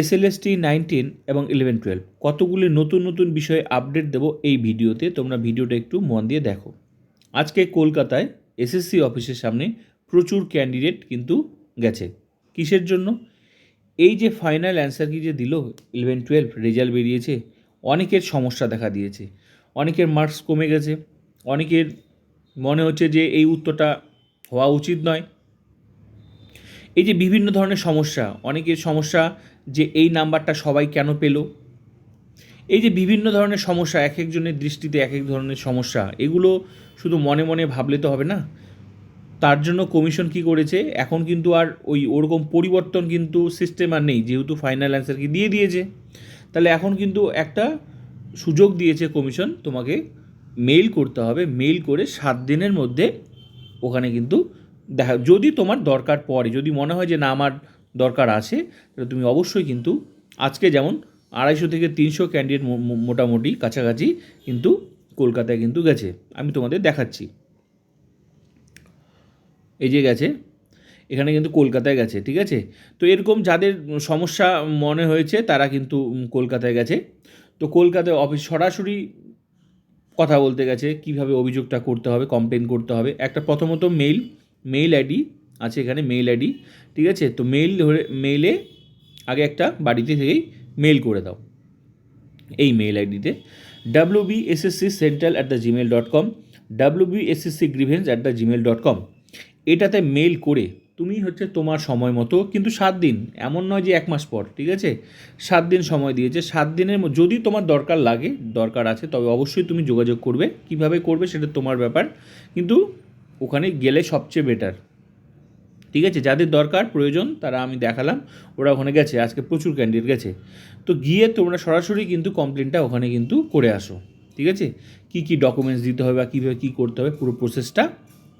SLST nineteen এবং eleven twelve কতগুলি নতুন নতুন বিষয়ে আপডেট দেবো এই ভিডিওতে তোমরা ভিডিওটা একটু মন দিয়ে দেখো। আজকে কলকাতায় এসএসসি অফিসের সামনে প্রচুর ক্যান্ডিডেট কিন্তু গেছে। কিসের জন্য? এই যে ফাইনাল অ্যান্সার কি যে দিল ইলেভেন টুয়েলভ রেজাল্ট বেরিয়েছে, অনেকের সমস্যা দেখা দিয়েছে, অনেকের মার্কস কমে গেছে, অনেকের মনে হচ্ছে যে এই উত্তরটা হওয়া উচিত নয়। এই যে বিভিন্ন ধরনের সমস্যা, অনেকের সমস্যা যে এই নাম্বারটা সবাই কেন পেল? এই যে বিভিন্ন ধরনের সমস্যা, এক একজনের দৃষ্টিতে এক এক ধরনের সমস্যা, এগুলো শুধু মনে মনে ভাবলে তো হবে না। তার জন্য কমিশন কি করেছে? এখন কিন্তু আর ওই ওরকম পরিবর্তন কিন্তু সিস্টেম আর নেই, যেহেতু ফাইনাল অ্যান্সার কি দিয়ে দিয়েছে। তাহলে এখন কিন্তু একটা সুযোগ দিয়েছে কমিশন, তোমাকে মেইল করতে হবে। মেইল করে সাত দিনের মধ্যে ওখানে কিন্তু দেখা, যদি তোমার দরকার পড়ে, যদি মনে হয় যে না, আমার দরকার আছে, তাহলে তুমি অবশ্যই কিন্তু আজকে যেমন আড়াইশো থেকে তিনশো ক্যান্ডিডেট মোটামুটি কাছাকাছি কিন্তু কলকাতায় কিন্তু গেছে। আমি তোমাদের দেখাচ্ছি। এই যে গেছে, এখানে কিন্তু কলকাতায় গেছে, ঠিক আছে? তো এরকম যাদের সমস্যা মনে হয়েছে, তারা কিন্তু কলকাতায় গেছে। তো কলকাতায় অফিস সরাসরি কথা বলতে গেছে, কীভাবে অভিযোগটা করতে হবে কমপ্লেন করতে হবে। একটা প্রথমত মেইল মেইল আইডি আছে এখানে মেইল আইডি ঠিক আছে? তো মেইল ধরে মেইলে আগে একটা বাড়িতে থেকেই মেইল করে দাও। এই মেইল আইডিতে W B SSC central at the Gmail dot com W B SSC grievance at the Gmail dot com এটাতে মেইল করে তুমি হচ্ছে তোমার সময় মতো কিন্তু সাত দিন, এমন নয় যে এক মাস পর, ঠিক আছে? সাত দিন সময় দিয়েছে, সাত দিনের যদি তোমার দরকার লাগে, দরকার আছে, তবে অবশ্যই তুমি যোগাযোগ করবে। কীভাবে করবে সেটা তোমার ব্যাপার, কিন্তু ওখানে গেলে সবচেয়ে বেটার ঠিক আছে? যাদের দরকার, প্রয়োজন, তারা আমি দেখালাম। ওরা ওখানে গেছে, আজকে প্রচুর ক্যান্ডিডেট গেছে। তো গিয়ে তোমরা সরাসরি কিন্তু কমপ্লেনটা ওখানে কিন্তু করে আসো। ঠিক আছে? কি কি ডকুমেন্টস দিতে হবে বা কীভাবে কী করতে হবে, পুরো প্রসেসটা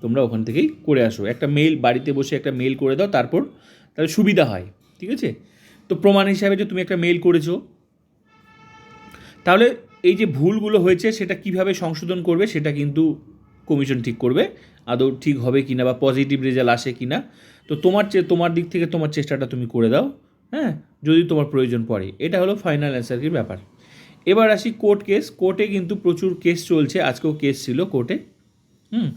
তোমরা ওখান থেকেই করে আসো। একটা মেইল বাড়িতে বসে একটা মেইল করে দাও, তারপর তাহলে সুবিধা হয়। ঠিক আছে? তো প্রমাণ হিসাবে যে তুমি একটা মেইল করেছ। তাহলে এই যে ভুলগুলো হয়েছে, সেটা কীভাবে সংশোধন করবে, সেটা কিন্তু কমিশন ঠিক করবে, আদৌ ঠিক হবে কি না বা পজিটিভ রেজাল্ট আসে কি না তো তোমার তোমার দিক থেকে তোমার চেষ্টাটা তুমি করে দাও হ্যাঁ যদি তোমার প্রয়োজন পড়ে। এটা হলো ফাইনাল অ্যান্সার ব্যাপার। এবার আসি কোর্ট কেস কোর্টে কিন্তু প্রচুর কেস চলছে, আজকেও কেস ছিল কোর্টে হুম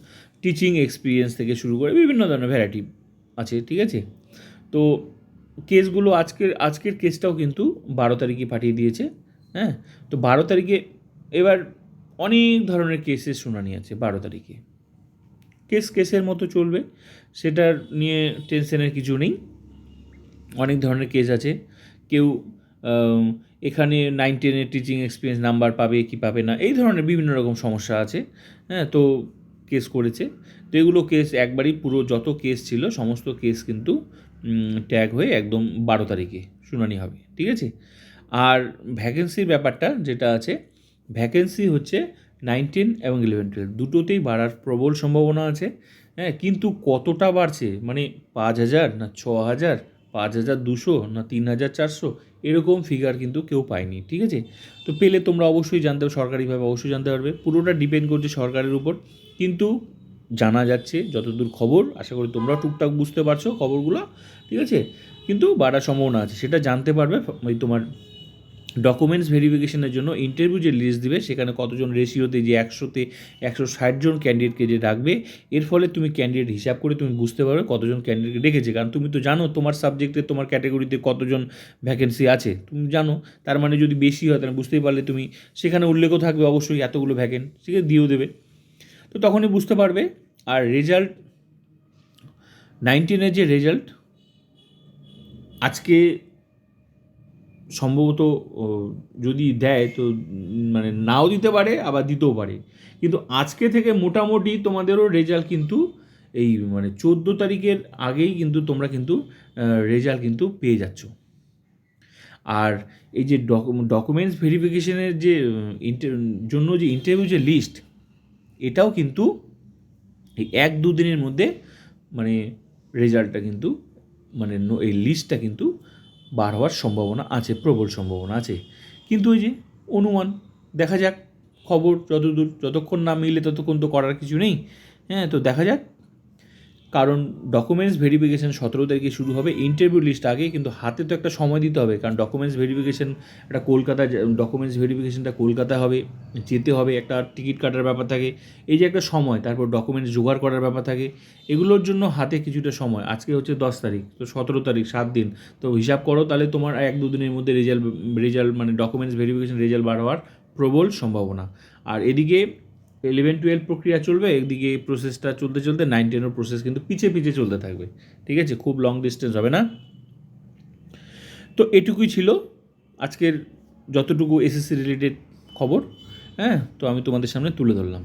টিচিং এক্সপিরিয়েন্স থেকে শুরু করে বিভিন্ন ধরনের ভ্যারাইটি আছে, ঠিক আছে? তো কেসগুলো আজকের আজকের কেসটাও কিন্তু বারো তারিখে পাঠিয়ে দিয়েছে হ্যাঁ তো বারো তারিখে এবার অনেক ধরনের কেসের শুনানি আছে বারো তারিখে। কেস কেসের মতো চলবে, সেটার নিয়ে টেনশনের কিছু নেই। অনেক ধরনের কেস আছে। কেউ এখানে নাইন টেনের টিচিং এক্সপিরিয়েন্স নাম্বার পাবে কি পাবে না, এই ধরনের বিভিন্ন রকম সমস্যা আছে। হ্যাঁ তো কেস করেছে। তো এগুলো কেস একবারই পুরো যত কেস ছিল, সমস্ত কেস কিন্তু ট্যাগ হয়ে একদম বারো তারিখে শুনানি হবে। ঠিক আছে? আর ভ্যাকেন্সির ব্যাপারটা যেটা আছে ভ্যাকেন্সি হচ্ছে নাইনটিন এবং ইলেভেন টুয়েলভ দুটোতেই বাড়ার প্রবল সম্ভাবনা আছে। হ্যাঁ কিন্তু কতটা বাড়ছে? মানে পাঁচ হাজার না ছ হাজার, পাঁচ হাজার দুশো না তিন হাজার চারশো, এরকম ফিগার কিন্তু কেউ পায়নি, ঠিক আছে? তো পেলে তোমরা অবশ্যই জানতে পারবে সরকারিভাবে অবশ্যই জানতে পারবে। পুরোটা ডিপেন্ড করছে সরকারের উপর। কিন্তু জানা যাচ্ছে, যতদূর খবর, আশা করি তোমরা টুকটাক বুঝতে পারছ খবরগুলো, ঠিক আছে? কিন্তু বাড়ার সম্ভাবনা আছে, সেটা জানতে পারবে, ওই তোমার ডকুমেন্টস ভেরিফিকেশনের জন্য ইন্টারভিউ যে লিস্ট দিবে, সেখানে কতজন রেশিওতে যে একশোতে একশো ষাট জন ক্যান্ডিডেটকে যে রাখবে এর ফলে তুমি ক্যান্ডিডেট হিসাব করে তুমি বুঝতে পারবে কতজন ক্যান্ডিডেটকে রেখেছে কারণ তুমি তো জানো তোমার সাবজেক্টে তোমার ক্যাটাগরিতে কতজন ভ্যাকেন্সি আছে। তুমি জানো, তার মানে যদি বেশি হয় তাহলে বুঝতেই পারলে তুমি, সেখানে উল্লেখও থাকবে অবশ্যই এতগুলো ভ্যাকেন্ট ঠিক দিয়েও দেবে। তো তখনই বুঝতে পারবে, আর রেজাল্ট নাইনটিনের যে রেজাল্ট আজকে সম্ভবত যদি দেয় তো মানে নাও দিতে পারে, আবার দিতেও পারে। কিন্তু আজকে থেকে মোটামুটি তোমাদেরও রেজাল্ট কিন্তু এই মানে চোদ্দ তারিখের আগেই কিন্তু তোমরা কিন্তু রেজাল্ট কিন্তু পেয়ে যাচ্ছ। আর এই যে ডকুমেন্টস ভেরিফিকেশনের যে জন্য যে ইন্টারভিউ যে লিস্ট, এটাও কিন্তু এই এক দু দিনের মধ্যে মানে রেজাল্টটা কিন্তু মানে এই লিস্টটা কিন্তু বার হওয়ার সম্ভাবনা আছে, প্রবল সম্ভাবনা আছে। কিন্তু ওই যে অনুমান, দেখা যাক খবর যতদূর, যতক্ষণ না মিলে ততক্ষণ তো করার কিছু নেই। হ্যাঁ তো দেখা যাক কারণ ডকুমেন্টস ভেরিফিকেশান সতেরো তারিখে শুরু হবে ইন্টারভিউ লিস্ট আগে, কিন্তু হাতে তো একটা সময় দিতে হবে, কারণ ডকুমেন্টস ভেরিফিকেশান একটা কলকাতায় ডকুমেন্টস ভেরিফিকেশানটা কলকাতায় হবে, যেতে হবে, একটা টিকিট কাটার ব্যাপার থাকে, এই যে একটা সময়, তারপর ডকুমেন্টস জোগাড় করার ব্যাপার থাকে, এগুলোর জন্য হাতে কিছুটা সময়, আজকে হচ্ছে দশ তারিখ, তো সতেরো তারিখ, সাত দিন, তো হিসাব করো, তাহলে তোমার এক দু দিনের মধ্যে রেজাল্ট রেজাল্ট মানে ডকুমেন্টস ভেরিফিকেশান রেজাল্ট বার হওয়ার প্রবল সম্ভাবনা, আর এদিকে ইলেভেন টুয়েলভ প্রক্রিয়া চলবে, একদিকে প্রসেসটা চলতে চলতে নাইন টেনের প্রসেস কিন্তু পিছিয়ে পিছিয়ে চলতে থাকবে, ঠিক আছে? খুব লং ডিস্টেন্স হবে না। তো এটুকুই ছিল আজকের যতটুকু এসএসসি রিলেটেড খবর হ্যাঁ? তো আমি তোমাদের সামনে তুলে ধরলাম।